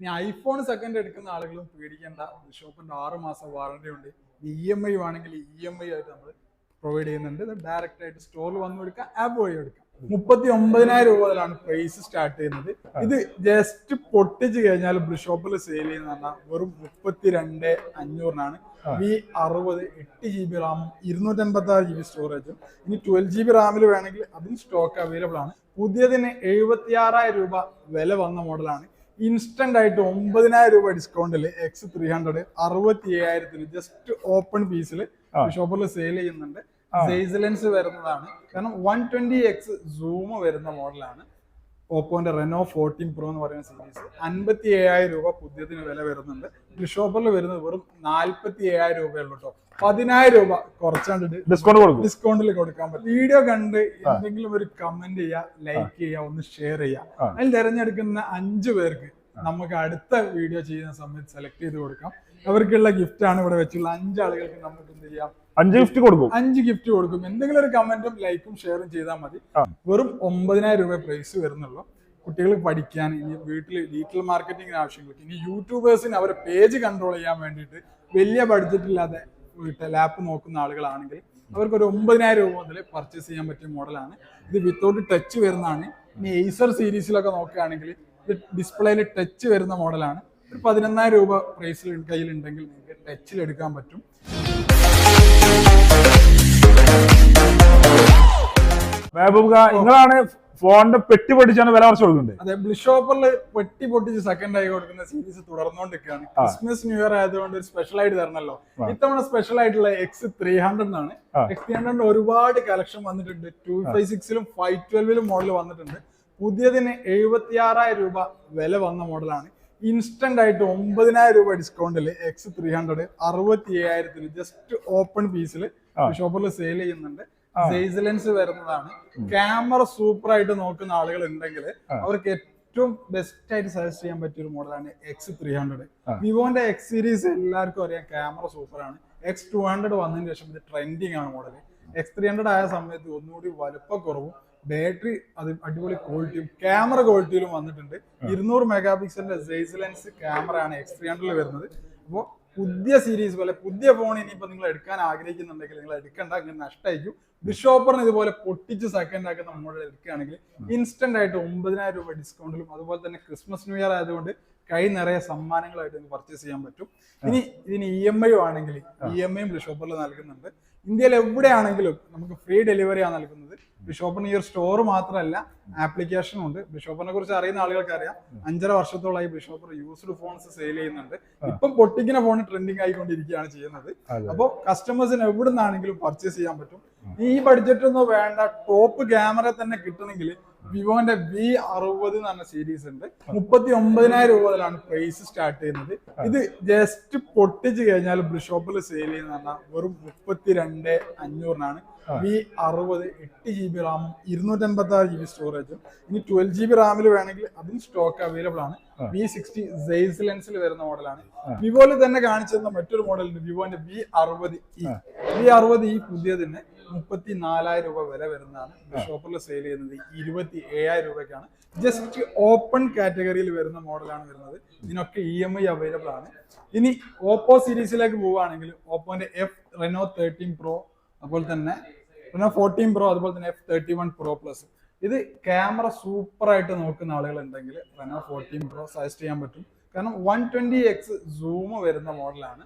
ഇനി iPhone second എടുക്കുന്ന ആളുകളും പേടിക്കേണ്ട. ഷോപ്പിന്റെ ആറ് മാസം വാറണ്ടി ഉണ്ട്. ഇ എം ഐ വേണമെങ്കിൽ ഇ എം ഐ ആയിട്ട് നമ്മൾ പ്രൊവൈഡ് ചെയ്യുന്നുണ്ട്. ഇത് ഡയറക്റ്റ് ആയിട്ട് സ്റ്റോറിൽ വന്നു എടുക്കാം ആപ്പ് വഴി എടുക്കാം. മുപ്പത്തി ഒമ്പതിനായിരം രൂപ മുതലാണ് പ്രൈസ് സ്റ്റാർട്ട് ചെയ്യുന്നത്. ഇത് ജസ്റ്റ് പൊട്ടിച്ച് കഴിഞ്ഞാൽ ഷോപ്പിൽ സെയിൽ ചെയ്യുന്ന പറഞ്ഞാൽ വെറും മുപ്പത്തി രണ്ട് അഞ്ഞൂറിനാണ് വി അറുപത് എട്ട് ജി ബി റാമും ഇരുന്നൂറ്റി അൻപത്തി ആറ് ജി ബി സ്റ്റോറേജും ഇനി ട്വൽവ് ജി ബി റാമിൽ വേണമെങ്കിൽ അതും സ്റ്റോക്ക് അവൈലബിൾ ആണ്. പുതിയതിന് എഴുപത്തി ആറായിരം രൂപ വില വന്ന മോഡലാണ് ഇൻസ്റ്റന്റ് ആയിട്ട് ഒമ്പതിനായിരം രൂപ ഡിസ്കൗണ്ടിൽ എക്സ് ത്രീ ഹൺഡ്രഡ് അറുപത്തി ഏഴായിരത്തിന് ജസ്റ്റ് ഓപ്പൺ പീസിൽ ഷോപ്പിൽ സെയിൽ ചെയ്യുന്നുണ്ട്. സൈസ് ലെൻസ് വരുന്നതാണ്. കാരണം വൺ ട്വന്റി എക്സ് സൂം വരുന്ന മോഡലാണ് ഓപ്പോന്റെ റെനോ ഫോർട്ടീൻ പ്രോ എന്ന് പറയുന്ന സീരീസ് അൻപത്തി ഏഴായിരം രൂപ പുതിയതിന് വില വരുന്നുണ്ട്. ഷോപ്പറിൽ വരുന്നത് വെറും നാല്പത്തി ഏഴായിരം രൂപയുള്ളൂ കേട്ടോ പതിനായിരം രൂപ കുറച്ചാണ്ട് ഡിസ്കൗണ്ട് കൊടുക്കും. ഡിസ്കൗണ്ടിൽ കൊടുക്കാൻ പറ്റും. വീഡിയോ കണ്ട് എന്തെങ്കിലും ഒരു കമന്റ് ചെയ്യുക ലൈക്ക് ചെയ്യുക ഒന്ന് ഷെയർ. ചെയ്യുക അതിൽ തിരഞ്ഞെടുക്കുന്ന അഞ്ചു പേർക്ക് നമുക്ക് അടുത്ത വീഡിയോ ചെയ്യുന്ന സമയത്ത് സെലക്ട് ചെയ്ത് കൊടുക്കാം. അവർക്കുള്ള ഗിഫ്റ്റ് ആണ് ഇവിടെ വെച്ചുള്ള അഞ്ചാളുകൾക്ക് നമുക്ക് എന്ത് ചെയ്യാം? അഞ്ച് ഗിഫ്റ്റ് കൊടുക്കും. അഞ്ച് ഗിഫ്റ്റ് കൊടുക്കും. എന്തെങ്കിലും ഒരു കമന്റും ലൈക്കും ഷെയറും ചെയ്താൽ മതി. വെറും ഒമ്പതിനായിരം രൂപ പ്രൈസ് വരുന്നുള്ളൂ. കുട്ടികൾ പഠിക്കാൻ ഇനി വീട്ടിൽ ഡിജിറ്റൽ മാർക്കറ്റിംഗിന് ആവശ്യങ്ങൾക്ക് ഇനി യൂട്യൂബേഴ്സിന് അവരെ പേജ് കൺട്രോൾ ചെയ്യാൻ വേണ്ടിയിട്ട് വലിയ ബഡ്ജറ്റ് ഇല്ലാതെ വീട്ടിൽ ലാപ്പ് നോക്കുന്ന ആളുകളാണെങ്കിൽ അവർക്ക് ഒരു ഒമ്പതിനായിരം രൂപ മുതൽ പർച്ചേസ് ചെയ്യാൻ പറ്റിയ മോഡലാണ് ഇത് വിത്തൗട്ട് ടച്ച് വരുന്നതാണ്. ഇനി എയ്സർ സീരീസിലൊക്കെ നോക്കുകയാണെങ്കിൽ ഇത് ഡിസ്പ്ലേയിൽ ടച്ച് വരുന്ന മോഡലാണ് ഒരു പതിനൊന്നായിരം രൂപ പ്രൈസിൽ കയ്യിലുണ്ടെങ്കിൽ നിങ്ങൾക്ക് ടച്ചിൽ എടുക്കാൻ പറ്റും. മെഹബൂബ് നിങ്ങളാണ് ഫോണിന്റെ പെട്ടി പൊട്ടിച്ചാണ് വില കുറച്ച് കൊടുക്കുന്നത് അതെ ബ്ലിഷോപ്പറിൽ പെട്ടി പൊട്ടിച്ച് സെക്കൻഡ് ആയി കൊടുക്കുന്ന സീരീസ് തുടർന്നുകൊണ്ടിരിക്കുകയാണ്. ക്രിസ്മസ് ന്യൂ ഇയർ ആയതുകൊണ്ട് ഒരു സ്പെഷ്യൽ ആയിട്ട് തരണല്ലോ. ഇത്തവണ സ്പെഷ്യൽ ആയിട്ടുള്ള എക്സ് ത്രീ ഹൺഡ്രഡ് ആണ്. എക്സ് ത്രീ ഹൺഡ്രഡിന് ഒരുപാട് കളക്ഷൻ വന്നിട്ടുണ്ട്. ടു ഫൈവ് സിക്സിലും ഫൈവ് ട്വൽവിലും മോഡൽ വന്നിട്ടുണ്ട്. പുതിയതിന് എഴുപത്തി ആറായിരം രൂപ വില വന്ന മോഡലാണ് ഇൻസ്റ്റന്റ് ആയിട്ട് ഒമ്പതിനായിരം രൂപ ഡിസ്കൗണ്ടിൽ എക്സ് ത്രീ ഹൺഡ്രഡ് അറുപത്തി ഏഴായിരത്തിന് ജസ്റ്റ് ഓപ്പൺ പീസിൽ ഷോപ്പറിൽ സെയിൽ ചെയ്യുന്നുണ്ട്. ആ. സൈസ് ലെൻസ് വരുന്നതാണ് ക്യാമറ സൂപ്പർ ആയിട്ട് നോക്കുന്ന ആളുകൾ ഉണ്ടെങ്കിൽ അവർക്ക് ഏറ്റവും ബെസ്റ്റ് ആയിട്ട് സജസ്റ്റ് ചെയ്യാൻ പറ്റിയ ഒരു മോഡലാണ് എക്സ് ത്രീ ഹൺഡ്രഡ്. വിവോന്റെ എക്സ് സീരീസ് എല്ലാവർക്കും അറിയാം ക്യാമറ സൂപ്പർ ആണ് എക്സ് ടു ഹൺഡ്രഡ് വന്നതിന് ശേഷം ഇത് ട്രെൻഡിങ് ആണ് മോഡൽ എക്സ് ത്രീ ഹൺഡ്രഡ് ആയ സമയത്ത് ഒന്നുകൂടി വലുപ്പക്കുറവും ബാറ്ററി അത് അടിപൊളി ക്വാളിറ്റിയും ക്യാമറ ക്വാളിറ്റിയിലും വന്നിട്ടുണ്ട്. ഇരുന്നൂറ് മെഗാ പിക്സലിന്റെ സെയ്സ് ലെൻസ് ക്യാമറ ആണ് എക്സ് ത്രീ ഹൺഡ്രഡിൽ വരുന്നത്. അപ്പോൾ പുതിയ സീരീസ് പോലെ പുതിയ ഫോൺ ഇനിയിപ്പോൾ നിങ്ങൾ എടുക്കാൻ ആഗ്രഹിക്കുന്നുണ്ടെങ്കിൽ നിങ്ങൾ എടുക്കണ്ട അങ്ങനെ നഷ്ടമായിരിക്കും ബിഷോപ്പറിന് ഇതുപോലെ പൊട്ടിച്ച് സെക്കൻഡ് ആക്കുന്ന മോഡൽ എടുക്കുകയാണെങ്കിൽ ഇൻസ്റ്റന്റ് ആയിട്ട് ഒമ്പതിനായിരം രൂപ ഡിസ്കൗണ്ടിലും അതുപോലെ തന്നെ ക്രിസ്മസ് ന്യൂ ഇയർ ആയതുകൊണ്ട് കൈ നിറയെ സമ്മാനങ്ങളായിട്ട് നിങ്ങൾക്ക് പർച്ചേസ് ചെയ്യാൻ പറ്റും. ഇനി ഇതിന് ഇ എം ഐ ആണെങ്കിൽ ഇ എം ഐയും ബിഷോപ്പറിൽ നൽകുന്നുണ്ട്. ഇന്ത്യയിൽ എവിടെയാണെങ്കിലും നമുക്ക് ഫ്രീ ഡെലിവറി ആണ് നൽകുന്നത്. ബിഷോപ്പിന് ഈ ഒരു സ്റ്റോർ മാത്രമല്ല ആപ്ലിക്കേഷനും ഉണ്ട്. ബിഷോപ്പിനെ കുറിച്ച് അറിയുന്ന ആളുകൾക്ക് അറിയാം. അഞ്ചര വർഷത്തോളമായി ബിഷോപ്പർ യൂസ്ഡ് ഫോൺസ് സെയിൽ ചെയ്യുന്നുണ്ട്. ഇപ്പം പൊട്ടിക്കുന്ന ഫോൺ ട്രെൻഡിങ് ആയിക്കൊണ്ടിരിക്കുകയാണ് ചെയ്യുന്നത്. അപ്പോൾ കസ്റ്റമേഴ്സിന് എവിടെ നിന്നാണെങ്കിലും പർച്ചേസ് ചെയ്യാൻ പറ്റും. ഈ ബഡ്ജറ്റ് ഒന്നും വേണ്ട ടോപ്പ് ക്യാമറ തന്നെ കിട്ടണമെങ്കിൽ വിവോന്റെ വി അറുപത് എന്ന് പറഞ്ഞ സീരീസ് ഉണ്ട്. മുപ്പത്തി ഒമ്പതിനായിരം രൂപ മുതലാണ് പ്രൈസ് സ്റ്റാർട്ട് ചെയ്യുന്നത്. ഇത് ജസ്റ്റ് പൊട്ടിച്ച് കഴിഞ്ഞാൽ ബ്രിഷോപ്പിൽ സെയിൽ ചെയ്യുന്ന പറഞ്ഞാൽ വെറും മുപ്പത്തി രണ്ട് അഞ്ഞൂറിനാണ് വി അറുപത് എട്ട് ജി ബി റാമും ഇരുന്നൂറ്റി അൻപത്തി ആറ് ജി ബി സ്റ്റോറേജും ഇനി ട്വൽവ് ജി ബി റാമിൽ വേണമെങ്കിൽ അതും സ്റ്റോക്ക് അവൈലബിൾ ആണ്. വി സിക്സ്റ്റി സൈസ് ലെൻസിൽ വരുന്ന മോഡലാണ് വിവോയിൽ തന്നെ കാണിച്ചിരുന്ന മറ്റൊരു മോഡലുണ്ട് വിവോന്റെ വി അറുപത് ഇ വി അറുപത് ഇ പുതിയതിന് മുപ്പത്തി നാലായിരം രൂപ വില വരുന്നതാണ്. ഷോപ്പറിൽ സെയിൽ ചെയ്യുന്നത് ഇരുപത്തി ഏഴായിരം രൂപയ്ക്കാണ്. ജസ്റ്റ് ഓപ്പൺ കാറ്റഗറിയിൽ വരുന്ന മോഡലാണ് വരുന്നത്. ഇതിനൊക്കെ ഇ എം ഐ അവൈലബിൾ ആണ്. ഇനി ഓപ്പോ സീരീസിലേക്ക് പോവുകയാണെങ്കിൽ ഓപ്പോന്റെ എഫ് റെനോ തേർട്ടീൻ പ്രോ അതുപോലെ തന്നെ റെനോ ഫോർട്ടീൻ പ്രോ അതുപോലെ തന്നെ F thirty one pro plus ഇത് ക്യാമറ സൂപ്പർ ആയിട്ട് നോക്കുന്ന ആളുകൾ ഉണ്ടെങ്കിൽ റെനോ ഫോർട്ടീൻ പ്രോ സജസ്റ്റ് ചെയ്യാൻ പറ്റും. കാരണം വൺ ട്വന്റി എക്സ് സൂം വരുന്ന മോഡലാണ്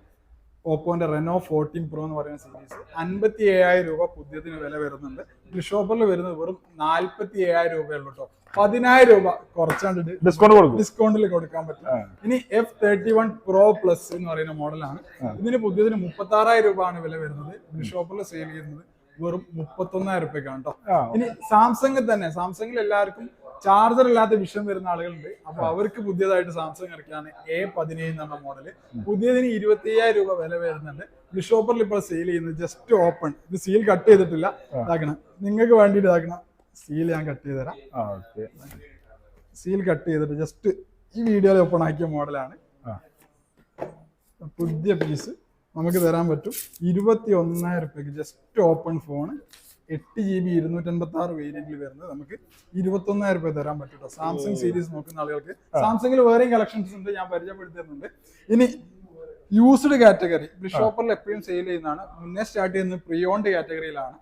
ഓപ്പോന്റെ റെനോ ഫോർട്ടീൻ പ്രോ എന്ന് പറയുന്ന സീരീസ് അൻപത്തി ഏഴായിരം രൂപ പുതിയതിന് വില വരുന്നുണ്ട്. ഷോപ്പറിൽ വരുന്നത് വെറും നാല്പത്തി ഏഴായിരം രൂപയുള്ളൂ കേട്ടോ പതിനായിരം രൂപ കുറച്ചാണ്ട് ഡിസ്കൗണ്ട് ഡിസ്കൗണ്ടിൽ കൊടുക്കാൻ പറ്റും. ഇനി F thirty one pro plus എന്ന് പറയുന്ന മോഡലാണ്. ഇതിന് പുതിയതിന് മുപ്പത്തി ആറായിരം രൂപ ആണ് വില വരുന്നത്. ഷോപ്പിൽ സെയിൽ ചെയ്യുന്നത് വെറും മുപ്പത്തൊന്നായിരം രൂപയ്ക്കാണ് കേട്ടോ ഇനി സാംസങ് തന്നെ. സാംസങ്ങിൽ എല്ലാവർക്കും ചാർജർ ഇല്ലാത്ത വിഷയം വരുന്ന ആളുകളുണ്ട്. അപ്പൊ അവർക്ക് പുതിയതായിട്ട് സാംസങ് ഇറക്കിയാണ് എ പതിനേഴ് എന്ന മോഡൽ പുതിയതിന് ഇരുപത്തി അയ്യായിരം രൂപ വില വരുന്നുണ്ട്. ബിഷോപ്പറിൽ ഇപ്പോൾ സെയിൽ ചെയ്യുന്നത് ജസ്റ്റ് ഓപ്പൺ ഇത് സീൽ കട്ട് ചെയ്തിട്ടില്ല. ഇതാക്കണം. നിങ്ങൾക്ക് വേണ്ടിയിട്ട് ഇതാക്കണം. സീൽ ഞാൻ കട്ട് ചെയ്ത് തരാം. സീൽ കട്ട് ചെയ്തിട്ട് ജസ്റ്റ് ഈ വീഡിയോയിൽ ഓപ്പൺ ആക്കിയ മോഡലാണ് പുതിയ പീസ് നമുക്ക് തരാൻ പറ്റും. ഇരുപത്തി ഒന്നായിരം റുപ്യക്ക് ജസ്റ്റ് ഓപ്പൺ ഫോൺ എട്ട് ജി ബി ഇരുന്നൂറ്റൻപത്തി ആറ് വേരിയന്റിൽ വരുന്നത് നമുക്ക് ഇരുപത്തൊന്നായിരം രൂപ തരാൻ പറ്റും സാംസങ് സീരീസ് നോക്കുന്ന ആളുകൾക്ക്. സാംസങ്ങിൽ വേറെയും കളക്ഷൻസ് ഉണ്ട് ഞാൻ പരിചയപ്പെടുത്തുന്നുണ്ട് ഇനി യൂസ്ഡ് കാറ്റഗറി ഷോപ്പറിൽ എപ്പോഴും സെയിൽ ചെയ്യുന്നതാണ്. മുന്നേ സ്റ്റാർട്ട് ചെയ്യുന്നത് ഓൺഡ് കാറ്റഗറിയിലാണ്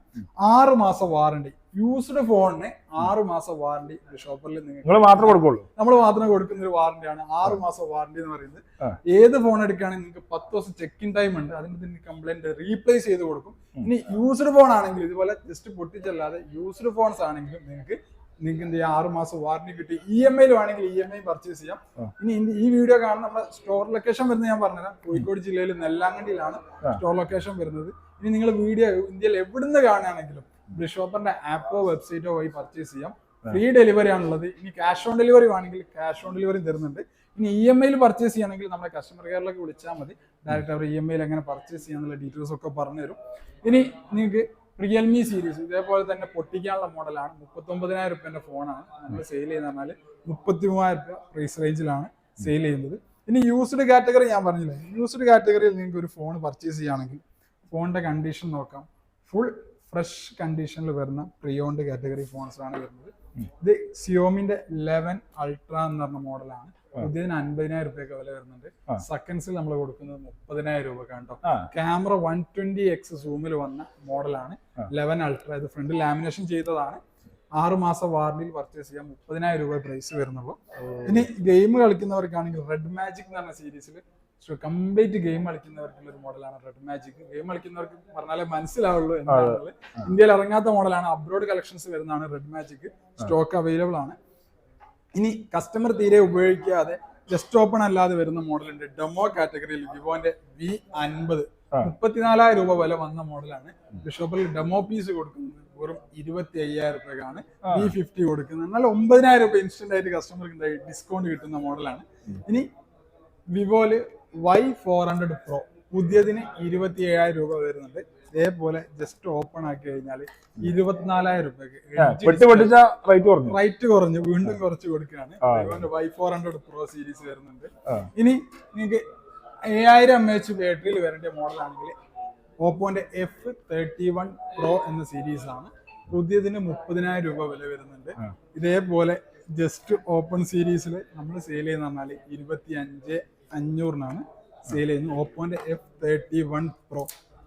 ആറ് മാസം വാറണ്ടി യൂസ്ഡ് ഫോണിന് ആറ് മാസം വാറണ്ടി ഷോപ്പറിൽ നിങ്ങൾക്ക് നിങ്ങൾ മാത്രം കൊടുക്കുള്ളൂ. നമ്മൾ മാത്രം കൊടുക്കുന്ന ഒരു വാറണ്ടിയാണ് ആറ് മാസം വാറണ്ടി എന്ന് പറയുന്നത്. ഏത് ഫോൺ എടുക്കുകയാണെങ്കിൽ നിങ്ങൾക്ക് പത്ത് ദിവസം ചെക്കിൻ ടൈം ഉണ്ട്. അതിന് കംപ്ലൈന്റ് റീപ്ലേസ് ചെയ്ത് കൊടുക്കും. ഇനി യൂസ്ഡ് ഫോൺ ആണെങ്കിൽ ഇതുപോലെ ജസ്റ്റ് പൊട്ടിച്ചല്ലാതെ യൂസ്ഡ് ഫോൺസ് ആണെങ്കിലും നിങ്ങൾക്ക് നിങ്ങൾക്ക് എന്ത് ചെയ്യാം? ആറ് മാസം വാറണ്ടി കിട്ടി. ഇ എം ഐയിൽ വേണമെങ്കിൽ ഇ എം ഐ പർച്ചേസ് ചെയ്യാം. ഇനി ഈ വീഡിയോ കാണുന്ന നമ്മുടെ സ്റ്റോർ ലൊക്കേഷൻ വരുന്നത് ഞാൻ പറഞ്ഞുതരാം. കോഴിക്കോട് ജില്ലയിൽ നെല്ലാങ്കണ്ടിയിലാണ് സ്റ്റോർ ലൊക്കേഷൻ വരുന്നത്. ഇനി നിങ്ങൾ വീഡിയോ ഇന്ത്യയിൽ എവിടുന്ന് കാണുകയാണെങ്കിലും ബ്രിഷോപ്പറിന്റെ ആപ്പോ വെബ്സൈറ്റോ വഴി പർച്ചേസ് ചെയ്യാം. ഫ്രീ ഡെലിവറി ആണുള്ളത്. ഇനി ക്യാഷ് ഓൺ ഡെലിവറി വേണമെങ്കിൽ ക്യാഷ് ഓൺ ഡെലിവറി തരുന്നുണ്ട്. ഇനി ഇ എം ഐയിൽ പർച്ചേസ് ചെയ്യണമെങ്കിൽ നമ്മുടെ കസ്റ്റമർ കെയറിലേക്ക് വിളിച്ചാൽ മതി. ഡയറക്റ്റ് അവർ ഇ എം ഐയിൽ എങ്ങനെ പർച്ചേസ് ചെയ്യാന്നുള്ള ഡീറ്റെയിൽസ് ഒക്കെ പറഞ്ഞുതരും. ഇനി നിങ്ങൾക്ക് റിയൽമി സീരീസ് ഇതേപോലെ തന്നെ പൊട്ടിക്കാനുള്ള മോഡലാണ് മുപ്പത്തൊമ്പതിനായിരം റുപ്യന്റെ ഫോണാണ് നമ്മൾ സെയിൽ ചെയ്യുന്ന പറഞ്ഞാൽ മുപ്പത്തി മൂവായിരം രൂപ പ്രൈസ് റേഞ്ചിലാണ് സെയിൽ ചെയ്യുന്നത്. ഇനി യൂസ്ഡ് കാറ്റഗറി ഞാൻ പറഞ്ഞില്ലേ? യൂസ്ഡ് കാറ്റഗറിയിൽ നിങ്ങൾക്ക് ഒരു ഫോൺ പർച്ചേസ് ചെയ്യുകയാണെങ്കിൽ ഫോണിന്റെ കണ്ടീഷൻ നോക്കാം. ഫുൾ ഫ്രഷ് കണ്ടീഷനിൽ വരുന്ന പ്രിയോണ്ട് കാറ്റഗറി ഫോൺസാണ് വരുന്നത്. ഇത് സിയോമിന്റെ ലെവൻ അൾട്ര എന്ന് പറഞ്ഞ മോഡലാണ് പുതിയതിന് അൻപതിനായിരം രൂപയൊക്കെ വില വരുന്നുണ്ട്. സെക്കൻഡ്സിൽ നമ്മൾ കൊടുക്കുന്നത് മുപ്പതിനായിരം രൂപ കണ്ടോ ക്യാമറ വൺ ട്വന്റി എക്സ് സൂമിൽ വന്ന മോഡലാണ്. ലെവൻ അൾട്ര ഇത് ഫ്രണ്ട് ലാമിനേഷൻ ചെയ്തതാണ്. ആറ് മാസം വാറണ്ടിയിൽ പർച്ചേസ് ചെയ്യാൻ മുപ്പതിനായിരം രൂപ പ്രൈസ് വരുന്നുള്ളൂ. ഇനി ഗെയിം കളിക്കുന്നവർക്കാണെങ്കിൽ റെഡ് മാജിക് എന്ന് പറഞ്ഞ സീരീസിൽ കംപ്ലീറ്റ് ഗെയിം കളിക്കുന്നവർക്കുള്ള ഒരു മോഡലാണ് റെഡ് മാജിക് ഗെയിം കളിക്കുന്നവർക്ക് പറഞ്ഞാലേ മനസ്സിലാവുള്ളൂ എന്താണുള്ളത് ഇന്ത്യയിൽ ഇറങ്ങാത്ത മോഡലാണ് അബ്രോഡ് കളക്ഷൻസ് വരുന്നതാണ് റെഡ് മാജിക് സ്റ്റോക്ക് അവൈലബിൾ ആണ്. ഇനി കസ്റ്റമർ തീരെ ഉപയോഗിക്കാതെ ജസ്റ്റ് ഓപ്പൺ അല്ലാതെ വരുന്ന മോഡലുണ്ട്. ഡെമോ കാറ്റഗറിയിൽ വിവോന്റെ വി അൻപത്. മുപ്പത്തിനാലായിരം രൂപ വില വന്ന മോഡലാണ്. ഷോപ്പിൽ ഡെമോ പീസ് കൊടുക്കുന്നത് വെറും ഇരുപത്തി അയ്യായിരം രൂപയ്ക്കാണ്. ആ. വി ഫിഫ്റ്റി കൊടുക്കുന്നത്. എന്നാൽ ഒമ്പതിനായിരം രൂപ ഇൻസ്റ്റന്റ് ആയിട്ട് കസ്റ്റമർക്ക് ഡിസ്കൗണ്ട് കിട്ടുന്ന മോഡലാണ്. ഇനി വിവോൽ വൈ ഫോർ ഹൺഡ്രഡ് പ്രോ പുതിയതിന് ഇരുപത്തി ഏഴായിരം രൂപ വരുന്നുണ്ട്. ഇതേപോലെ ജസ്റ്റ് ഓപ്പൺ ആക്കി കഴിഞ്ഞാൽ ഇരുപത്തിനാലായിരം കുറഞ്ഞു. റൈറ്റ് കുറഞ്ഞു. വീണ്ടും കുറച്ച് കൊടുക്കുകയാണ്. Y four hundred pro series വരുന്നുണ്ട്. ഇനി നിങ്ങൾക്ക് ഏഴായിരം എം എച്ച് ബാറ്ററിയിൽ വരേണ്ട മോഡലാണെങ്കിൽ ഓപ്പോന്റെ എഫ് തേർട്ടി വൺ പ്രോ എന്ന സീരീസ് ആണ്. പുതിയതിന് മുപ്പതിനായിരം രൂപ വില വരുന്നുണ്ട്. ഇതേപോലെ ജസ്റ്റ് ഓപ്പൺ സീരീസിൽ നമ്മൾ സെയിൽ ചെയ്യുന്ന പറഞ്ഞാൽ ഇരുപത്തി അഞ്ച് അഞ്ഞൂറിനാണ്. സെയിൽ ചെയ്യുന്നു. ഓപ്പോന്റെ എഫ് തേർട്ടി വൺ പ്രോ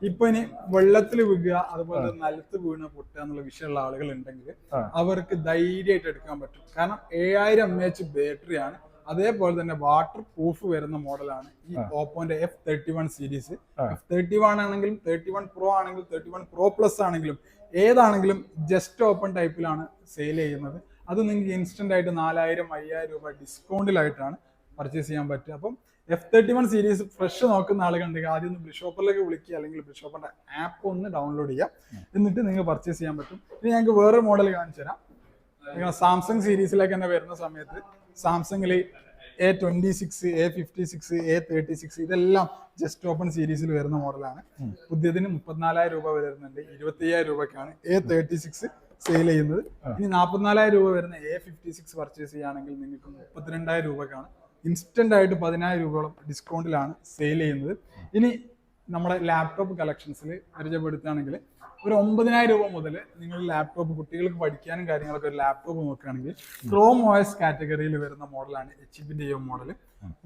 ഇപ്പൊ ഇനി വെള്ളത്തിൽ വീഴുക അതുപോലെ നിലത്ത് വീണ് പൊട്ടുക എന്നുള്ള വിഷയമുള്ള ആളുകൾ ഉണ്ടെങ്കിൽ അവർക്ക് ധൈര്യമായിട്ട് എടുക്കാൻ പറ്റും. കാരണം ഏഴായിരം എം എച്ച് ബാറ്ററിയാണ് അതേപോലെ തന്നെ വാട്ടർ പ്രൂഫ് വരുന്ന മോഡലാണ് ഈ ഓപ്പോന്റെ F thirty one series. F thirty one ആണെങ്കിലും തേർട്ടി വൺ പ്രോ ആണെങ്കിലും തേർട്ടി വൺ പ്രോ പ്ലസ് ആണെങ്കിലും ഏതാണെങ്കിലും ജസ്റ്റ് ഓപ്പൺ ടൈപ്പിലാണ് സെയിൽ ചെയ്യുന്നത്. അത് നിങ്ങൾക്ക് ഇൻസ്റ്റന്റ് ആയിട്ട് നാലായിരം അയ്യായിരം രൂപ ഡിസ്കൗണ്ടിലായിട്ടാണ് പർച്ചേസ് ചെയ്യാൻ പറ്റുക. അപ്പം F thirty one series fresh നോക്കുന്ന ആളുകളുണ്ടെങ്കിൽ ആദ്യം ഒന്ന് ബ്രിഷോപ്പറിലേക്ക് വിളിക്കുക. അല്ലെങ്കിൽ ബ്രിഷോപ്പറിന്റെ ആപ്പ് ഒന്ന് ഡൗൺലോഡ് ചെയ്യാം എന്നിട്ട് നിങ്ങൾക്ക് പർച്ചേസ് ചെയ്യാൻ പറ്റും. ഇനി ഞങ്ങൾക്ക് വേറെ മോഡൽ കാണിച്ചു തരാം. നിങ്ങൾ സാംസങ് സീരീസിലേക്ക് തന്നെ വരുന്ന സമയത്ത് സാംസങ്ങിൽ A twenty six A fifty six A thirty six ഇതെല്ലാം ജസ്റ്റ് ഓപ്പൺ സീരീസിൽ വരുന്ന മോഡലാണ് പുതിയതിന് മുപ്പത്തിനാലായിരം രൂപ വരുന്നുണ്ട്. ഇരുപത്തി അയ്യായിരം രൂപയ്ക്കാണ് എ തേർട്ടി സിക്സ് സെയിൽ ചെയ്യുന്നത് ഇനി നാൽപ്പത്തിനാലായിരം രൂപ വരുന്ന എ ഫിഫ്റ്റി സിക്സ് പർച്ചേസ് ചെയ്യുകയാണെങ്കിൽ നിങ്ങൾക്ക് മുപ്പത്തിരണ്ടായിരം രൂപക്കാണ് ഇൻസ്റ്റന്റ് ആയിട്ട് പതിനായിരം രൂപയോളം ഡിസ്കൗണ്ടിലാണ് സെയിൽ ചെയ്യുന്നത്. ഇനി നമ്മുടെ ലാപ്ടോപ്പ് കളക്ഷൻസിൽ പരിചയപ്പെടുത്തുകയാണെങ്കിൽ ഒരു ഒമ്പതിനായിരം രൂപ മുതൽ നിങ്ങൾ ലാപ്ടോപ്പ് കുട്ടികൾക്ക് പഠിക്കാനും കാര്യങ്ങളൊക്കെ ഒരു ലാപ്ടോപ്പ് നോക്കുകയാണെങ്കിൽ ക്രോം ഓയസ് കാറ്റഗറിയിൽ വരുന്ന മോഡലാണ് എച്ച് പിന്റെ ഈ മോഡൽ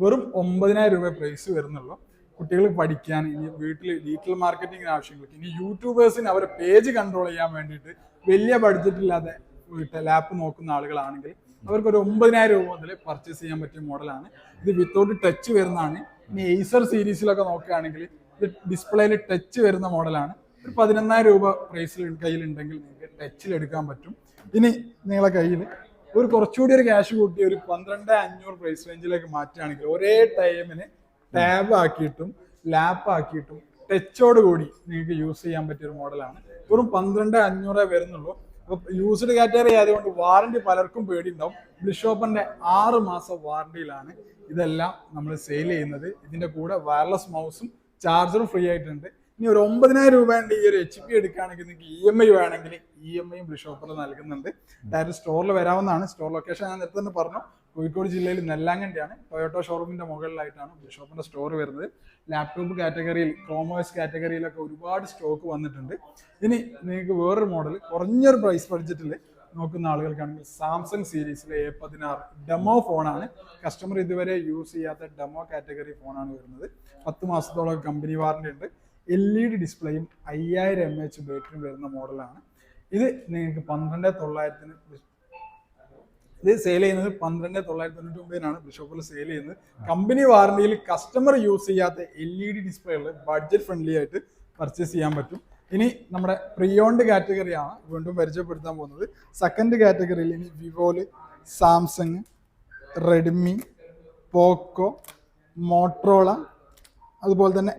വെറും ഒമ്പതിനായിരം രൂപ പ്രൈസ് വരുന്നുള്ളൂ. കുട്ടികൾ പഠിക്കാൻ ഇനി വീട്ടിൽ ഡിജിറ്റൽ മാർക്കറ്റിംഗ് ആവശ്യങ്ങൾക്ക് ഇനി യൂട്യൂബേഴ്സിന് അവരെ പേജ് കൺട്രോൾ ചെയ്യാൻ വേണ്ടിയിട്ട് വലിയ ബഡ്ജറ്റ് ഇല്ലാതെ ലാപ്പ് നോക്കുന്ന ആളുകളാണെങ്കിൽ അവർക്ക് ഒരു ഒമ്പതിനായിരം രൂപ മുതൽ പർച്ചേസ് ചെയ്യാൻ പറ്റിയ മോഡലാണ്. ഇത് വിത്തൗട്ട് ടച്ച് വരുന്നതാണ്. ഇനി എയ്സർ സീരീസിലൊക്കെ നോക്കുകയാണെങ്കിൽ ഇത് ഡിസ്പ്ലേയിൽ ടച്ച് വരുന്ന മോഡലാണ്. ഒരു പതിനൊന്നായിരം രൂപ പ്രൈസിൽ കയ്യിലുണ്ടെങ്കിൽ നിങ്ങൾക്ക് ടച്ചിൽ എടുക്കാൻ പറ്റും. ഇനി നിങ്ങളെ കയ്യിൽ ഒരു കുറച്ചുകൂടി ഒരു ക്യാഷ് കൂട്ടി ഒരു പന്ത്രണ്ട് അഞ്ഞൂറ് പ്രൈസ് റേഞ്ചിലേക്ക് മാറ്റുകയാണെങ്കിൽ ഒരേ ടൈമിന് ടാബ് ആക്കിയിട്ടും ലാപ്പ് ആക്കിയിട്ടും ടച്ചോട് കൂടി നിങ്ങൾക്ക് യൂസ് ചെയ്യാൻ പറ്റിയ ഒരു മോഡലാണ്. വെറും പന്ത്രണ്ട് അഞ്ഞൂറേ വരുന്നുള്ളൂ. യൂസ്ഡ് കാറ്റഗറി ആയതുകൊണ്ട് വാറണ്ടി പലർക്കും പേടിയുണ്ടാവും. ബ്ലിഷോപ്പറിന്റെ ആറ് മാസം വാറണ്ടിയിലാണ് ഇതെല്ലാം നമ്മൾ സെയിൽ ചെയ്യുന്നത്. ഇതിന്റെ കൂടെ വയർലെസ് മൗസും ചാർജറും ഫ്രീ ആയിട്ടുണ്ട്. ഇനി ഒരു ഒമ്പതിനായിരം രൂപേന്റെ ഈ ഒരു എച്ച് പി എടുക്കുകയാണെങ്കിൽ നിങ്ങൾക്ക് ഇ എം ഐ വേണമെങ്കിൽ ഇ എം ഐയും ബ്ലിഷോപ്പറിൽ നൽകുന്നുണ്ട്. ഡയറക്റ്റ് സ്റ്റോറിൽ വരാവുന്നതാണ്. സ്റ്റോർ ലൊക്കേഷൻ ഞാൻ നേരത്തെ തന്നെ പറഞ്ഞു. കോഴിക്കോട് ജില്ലയിൽ നെല്ലാങ്കണ്ടിയാണ്. ടൊയോട്ടോ ഷോറൂമിന്റെ മുകളിലായിട്ടാണ് ഷോപ്പിന്റെ സ്റ്റോർ വരുന്നത്. ലാപ്ടോപ്പ് കാറ്റഗറിയിൽ ക്രോമോസ് കാറ്റഗറിയിലൊക്കെ ഒരുപാട് സ്റ്റോക്ക് വന്നിട്ടുണ്ട്. ഇനി നിങ്ങൾക്ക് വേറൊരു മോഡൽ കുറഞ്ഞൊരു പ്രൈസ് ബഡ്ജറ്റിൽ നോക്കുന്ന ആളുകൾക്കാണെങ്കിൽ സാംസങ് സീരീസിലെ എ പതിനാറ് ഡെമോ ഫോണാണ് കസ്റ്റമർ ഇതുവരെ യൂസ് ചെയ്യാത്ത ഡെമോ കാറ്റഗറി ഫോണാണ് വരുന്നത്. പത്ത് മാസത്തോളം കമ്പനി വാറണ്ടി ഉണ്ട്. എൽ ഇ ഡി ഡിസ്പ്ലേയും അയ്യായിരം എം എച്ച് ബാറ്ററിയും വരുന്ന മോഡലാണ് ഇത് നിങ്ങൾക്ക് പന്ത്രണ്ട് തൊള്ളായിരത്തിന് ഇത് സെയിൽ ചെയ്യുന്നത് പന്ത്രണ്ട് തൊള്ളായിരത്തി തൊണ്ണൂറ്റി ഒമ്പതിനാണ് ബിഷോപ്പിൽ സെയിൽ ചെയ്യുന്നത്. കമ്പനി വാറണ്ടിയിൽ കസ്റ്റമർ യൂസ് ചെയ്യാത്ത എൽ ഇ ഡി ഡിസ്പ്ലേകൾ ബഡ്ജറ്റ് ഫ്രണ്ട്ലി ആയിട്ട് പർച്ചേസ് ചെയ്യാൻ പറ്റും. ഇനി നമ്മുടെ പ്രിയോണ്ട് കാറ്റഗറിയാണ് വീണ്ടും പരിചയപ്പെടുത്താൻ പോകുന്നത്. സെക്കൻഡ് കാറ്റഗറിയിൽ ഇനി വിവോൽ സാംസങ് റെഡ്മി പോക്കോ മോട്രോള അതുപോലെ തന്നെ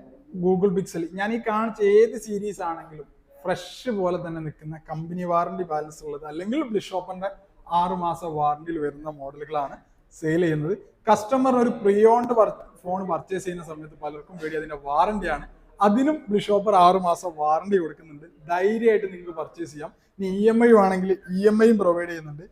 ഗൂഗിൾ പിക്സൽ ഞാൻ ഈ കാണിച്ച ഏത് സീരീസ് ആണെങ്കിലും ഫ്രഷ് പോലെ തന്നെ നിൽക്കുന്ന കമ്പനി വാറണ്ടി ബാലൻസ് ഉള്ളത് അല്ലെങ്കിൽ ബ്ലിഷോപ്പറിന്റെ ആറ് മാസം വാറണ്ടിയിൽ വരുന്ന മോഡലുകളാണ് സെയിൽ ചെയ്യുന്നത്. കസ്റ്റമർ ഒരു പ്രിയോണ്ട് ഫോൺ പർച്ചേസ് ചെയ്യുന്ന സമയത്ത് പലർക്കും പേടി അതിന്റെ വാറണ്ടിയാണ് അതിനും ബ്ലിഷോപ്പർ ആറുമാസം വാറണ്ടി കൊടുക്കുന്നുണ്ട്. ധൈര്യമായിട്ട് നിങ്ങൾക്ക് പർച്ചേസ് ചെയ്യാം. ഇനി ഇ എം ഐ വേണമെങ്കിൽ ഇ എം ഐയും പ്രൊവൈഡ് ചെയ്യുന്നുണ്ട്.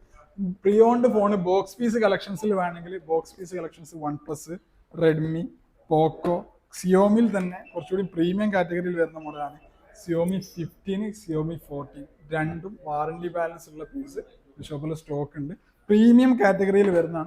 പ്രിയോണ്ട് ഫോൺ ബോക്സ് പീസ് കളക്ഷൻസിൽ വേണമെങ്കിൽ box piece collections one plus Redmi Poco സിയോമിൽ തന്നെ കുറച്ചുകൂടി പ്രീമിയം കാറ്റഗറിയിൽ വരുന്ന മോഡലാണ് സിയോമി ഫിഫ്റ്റീന് സിയോമി ഫോർട്ടീൻ രണ്ടും വാറണ്ടി ബാലൻസ് ഉള്ള പീസ് ഷോപ്പിൽ സ്റ്റോക്ക് ഉണ്ട്. പ്രീമിയം കാറ്റഗറിയിൽ വരുന്ന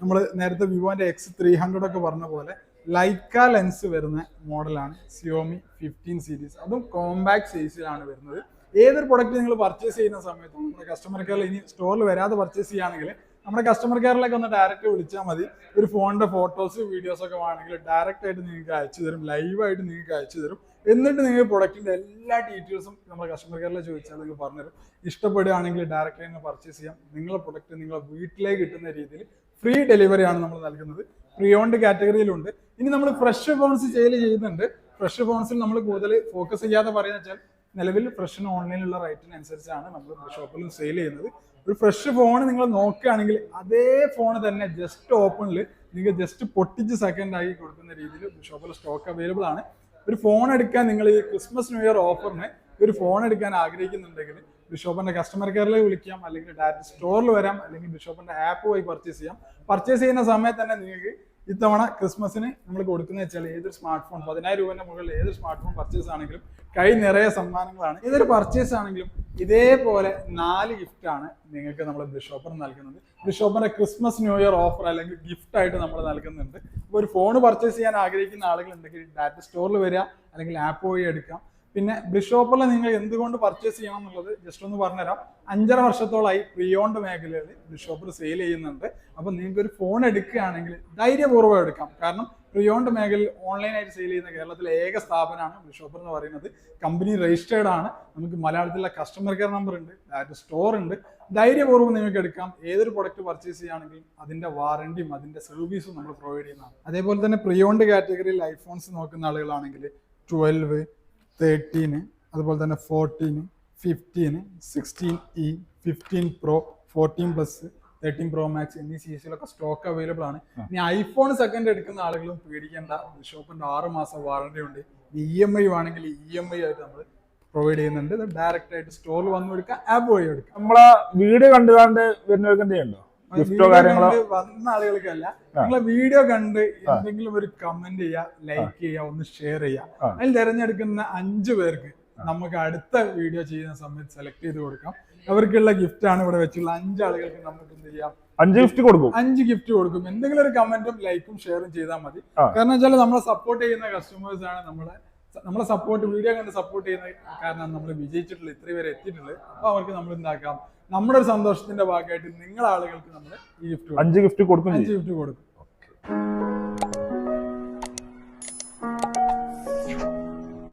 നമ്മൾ നേരത്തെ വിവോന്റെ എക്സ് ത്രീ ഹൺഡ്രഡ് ഒക്കെ പറഞ്ഞ പോലെ ലൈക്ക ലെൻസ് വരുന്ന മോഡലാണ്. സിയോമി ഫിഫ്റ്റീൻ സീരീസ് അതും കോമ്പാക്ട് സൈസിലാണ് വരുന്നത്. ഏതൊരു പ്രൊഡക്റ്റ് നിങ്ങൾ പർച്ചേസ് ചെയ്യുന്ന സമയത്ത് നമ്മുടെ കസ്റ്റമർ കെയറിൽ ഇനി സ്റ്റോറിൽ വരാതെ പർച്ചേസ് ചെയ്യുകയാണെങ്കിൽ നമ്മുടെ കസ്റ്റമർ കെയറിലേക്ക് ഒന്ന് ഡയറക്റ്റ് വിളിച്ചാൽ മതി. ഒരു ഫോണിന്റെ ഫോട്ടോസ് വീഡിയോസ് ഒക്കെ വേണമെങ്കിൽ ഡയറക്റ്റ് ആയിട്ട് നിങ്ങൾക്ക് അയച്ചു തരും ലൈവായിട്ട് നിങ്ങൾക്ക് അയച്ചു തരും എന്നിട്ട് നിങ്ങൾ പ്രൊഡക്റ്റിന്റെ എല്ലാ ഡീറ്റെയിൽസും നമ്മുടെ കസ്റ്റമർ കെയറിൽ ചോദിച്ചാൽ നിങ്ങൾ പറഞ്ഞുതരും ഇഷ്ടപ്പെടുകയാണെങ്കിൽ ഡയറക്റ്റ് ആയിട്ട് പർച്ചേസ് ചെയ്യാം. നിങ്ങളുടെ പ്രൊഡക്റ്റ് നിങ്ങളെ വീട്ടിലേക്ക് കിട്ടുന്ന രീതിയിൽ ഫ്രീ ഡെലിവറി ആണ് നമ്മൾ നൽകുന്നത്. പ്രിയോണ്ട് കാറ്റഗറിയിലുണ്ട് ഇനി നമ്മൾ ഫ്രഷ് ഫോൺസ് സെയിൽ ചെയ്യുന്നുണ്ട്. ഫ്രഷ് ഫോൺസിൽ നമ്മൾ കൂടുതൽ ഫോക്കസ് ചെയ്യാതെ പറയുന്ന വെച്ചാൽ നിലവിൽ ഫ്രഷിന് ഓൺലൈനിലുള്ള റേറ്റിനനുസരിച്ചാണ് നമ്മൾ ഷോപ്പിലും സെയിൽ ചെയ്യുന്നത്. ഒരു ഫ്രഷ് ഫോൺ നിങ്ങൾ നോക്കുകയാണെങ്കിൽ അതേ ഫോൺ തന്നെ ജസ്റ്റ് ഓപ്പണിൽ നിങ്ങൾക്ക് ജസ്റ്റ് പൊട്ടിച്ച് സെക്കൻഡ് ആയി കൊടുക്കുന്ന രീതിയിൽ ഷോപ്പിൽ സ്റ്റോക്ക് അവൈലബിൾ ആണ്. ഒരു ഫോൺ എടുക്കാൻ നിങ്ങൾ ഈ ക്രിസ്മസ് ന്യൂ ഇയർ ഓഫറിന് ഒരു ഫോൺ എടുക്കാൻ ആഗ്രഹിക്കുന്നുണ്ടെങ്കിൽ ബിഷോപ്പിന്റെ കസ്റ്റമർ കെയറിൽ വിളിക്കാം അല്ലെങ്കിൽ ഡയറക്റ്റ് സ്റ്റോറിൽ വരാം അല്ലെങ്കിൽ ബിഷോപ്പിന്റെ ആപ്പ് വഴി പർച്ചേസ് ചെയ്യാം. പർച്ചേസ് ചെയ്യുന്ന സമയത്ത് തന്നെ നിങ്ങൾക്ക് ഇത്തവണ ക്രിസ്മസിന് നമ്മൾ കൊടുക്കുന്ന വെച്ചാൽ ഏതൊരു സ്മാർട്ട് ഫോൺ പതിനായിരം രൂപന്റെ മുകളിൽ ഏതൊരു സ്മാർട്ട് ഫോൺ പർച്ചേസ് ആണെങ്കിലും കൈ നിറയെ സമ്മാനങ്ങളാണ്. ഏതൊരു പർച്ചേസ് ആണെങ്കിലും ഇതേപോലെ നാല് ഗിഫ്റ്റ് ആണ് നിങ്ങൾക്ക് നമ്മൾ ബിഷോപ്പർ നൽകുന്നത്. ബിഷോപ്പറിന്റെ ക്രിസ്മസ് ന്യൂ ഇയർ ഓഫർ അല്ലെങ്കിൽ ഗിഫ്റ്റ് ആയിട്ട് നമ്മൾ നൽകുന്നുണ്ട്. അപ്പോൾ ഒരു ഫോൺ പർച്ചേസ് ചെയ്യാൻ ആഗ്രഹിക്കുന്ന ആളുകൾ ഉണ്ടെങ്കിൽ ഡാറ്റ സ്റ്റോറിൽ വരിക അല്ലെങ്കിൽ ആപ്പ് വഴി എടുക്കാം. പിന്നെ ബ്ലിഷോപ്പറിൽ നിങ്ങൾ എന്തുകൊണ്ട് പർച്ചേസ് ചെയ്യണം എന്നുള്ളത് ജസ്റ്റ് ഒന്ന് പറഞ്ഞുതരാം. അഞ്ചര വർഷത്തോളമായി പ്രിയോണ്ട് മേഖലയിൽ ബ്ലിഷോപ്പർ സെയിൽ ചെയ്യുന്നുണ്ട്. അപ്പൊ നിങ്ങൾക്ക് ഒരു ഫോൺ എടുക്കുകയാണെങ്കിൽ ധൈര്യപൂർവം എടുക്കാം. കാരണം പ്രിയോണ്ട് മേഖലയിൽ ഓൺലൈനായിട്ട് സെയിൽ ചെയ്യുന്ന കേരളത്തിലെ ഏക സ്ഥാപനമാണ് ബ്ലിഷോപ്പർ എന്ന് പറയുന്നത്. കമ്പനി രജിസ്റ്റേർഡ് ആണ്. നമുക്ക് മലയാളത്തിലെ കസ്റ്റമർ കെയർ നമ്പർ ഉണ്ട്. ഡയറക്റ്റ് സ്റ്റോർ ഉണ്ട്. ധൈര്യപൂർവം നിങ്ങൾക്ക് എടുക്കാം. ഏതൊരു പ്രൊഡക്റ്റ് പർച്ചേസ് ചെയ്യുകയാണെങ്കിലും അതിന്റെ വാറണ്ടിയും അതിന്റെ സർവീസും നമ്മൾ പ്രൊവൈഡ് ചെയ്യുന്നതാണ്. അതേപോലെ തന്നെ പ്രിയോണ്ട് കാറ്റഗറിയിൽ ഐഫോൺസ് നോക്കുന്ന ആളുകളാണെങ്കിൽ ട്വൽവ് തേർട്ടീന് അതുപോലെ തന്നെ fourteen fifteen sixteen E fifteen pro fourteen plus thirteen pro max എന്നീ സീരീസിലൊക്കെ സ്റ്റോക്ക് അവൈലബിൾ ആണ്. ഇനി ഐഫോൺ സെക്കൻഡ് എടുക്കുന്ന ആളുകളും പേടിക്കേണ്ട ഷോപ്പിന്റെ ആറ് മാസം വാറണ്ടി ഉണ്ട്. ഇ എം ഐ ആണെങ്കിൽ ഇ എം ഐ ആയിട്ട് നമ്മൾ പ്രൊവൈഡ് ചെയ്യുന്നുണ്ട്. ഡയറക്റ്റ് ആയിട്ട് സ്റ്റോറിൽ വന്നു എടുക്കാം ആപ്പ് വഴി എടുക്കാം. നമ്മളെ വീഡിയോ കണ്ടുകാണ്ട് വരുന്നവർക്ക് എന്ത് ചെയ്യണ്ടോ? ഗിഫ്റ്റോ കാര്യങ്ങളോ? വന്ന ആളുകൾക്കല്ല. നിങ്ങളെ വീഡിയോ കണ്ട് എന്തെങ്കിലും ഒരു കമന്റ് ചെയ്യുക ലൈക്ക് ചെയ്യുക ഒന്ന് ഷെയർ ചെയ്യുക ആ. അതിൽ തിരഞ്ഞെടുക്കുന്ന അഞ്ചു പേർക്ക് നമുക്ക് അടുത്ത വീഡിയോ ചെയ്യുന്ന സമയത്ത് സെലക്ട് ചെയ്ത് കൊടുക്കാം. അവർക്കുള്ള ഗിഫ്റ്റ് ആണ് ഇവിടെ വെച്ചുള്ള അഞ്ച് ആളുകൾക്ക് നമുക്ക് എന്ത് ചെയ്യാം? അഞ്ച് ഗിഫ്റ്റ് കൊടുക്കും. അഞ്ച് ഗിഫ്റ്റ് കൊടുക്കും. എന്തെങ്കിലും ഒരു കമന്റും ലൈക്കും ഷെയറും ചെയ്താൽ മതി. കാരണം വെച്ചാൽ നമ്മളെ സപ്പോർട്ട് ചെയ്യുന്ന കസ്റ്റമേഴ്സ് ആണ് നമ്മളെ നമ്മളെ സപ്പോർട്ട് വീഡിയോ കണ്ട് സപ്പോർട്ട് ചെയ്യുന്ന കാരണം നമ്മൾ വിജയിച്ചിട്ടുള്ള ഇത്രയും വരെ എത്തിയിട്ടുള്ളത് അപ്പൊ അവർക്ക് നമ്മൾ എന്താക്കാം നമ്മുടെ ഒരു സന്തോഷത്തിന്റെ ഭാഗമായിട്ട് നിങ്ങളെ ആളുകൾക്ക് നമ്മൾ ഈ ഗിഫ്റ്റ് അഞ്ച് ഗിഫ്റ്റ് കൊടുക്കും അഞ്ച് ഗിഫ്റ്റ് കൊടുക്കും.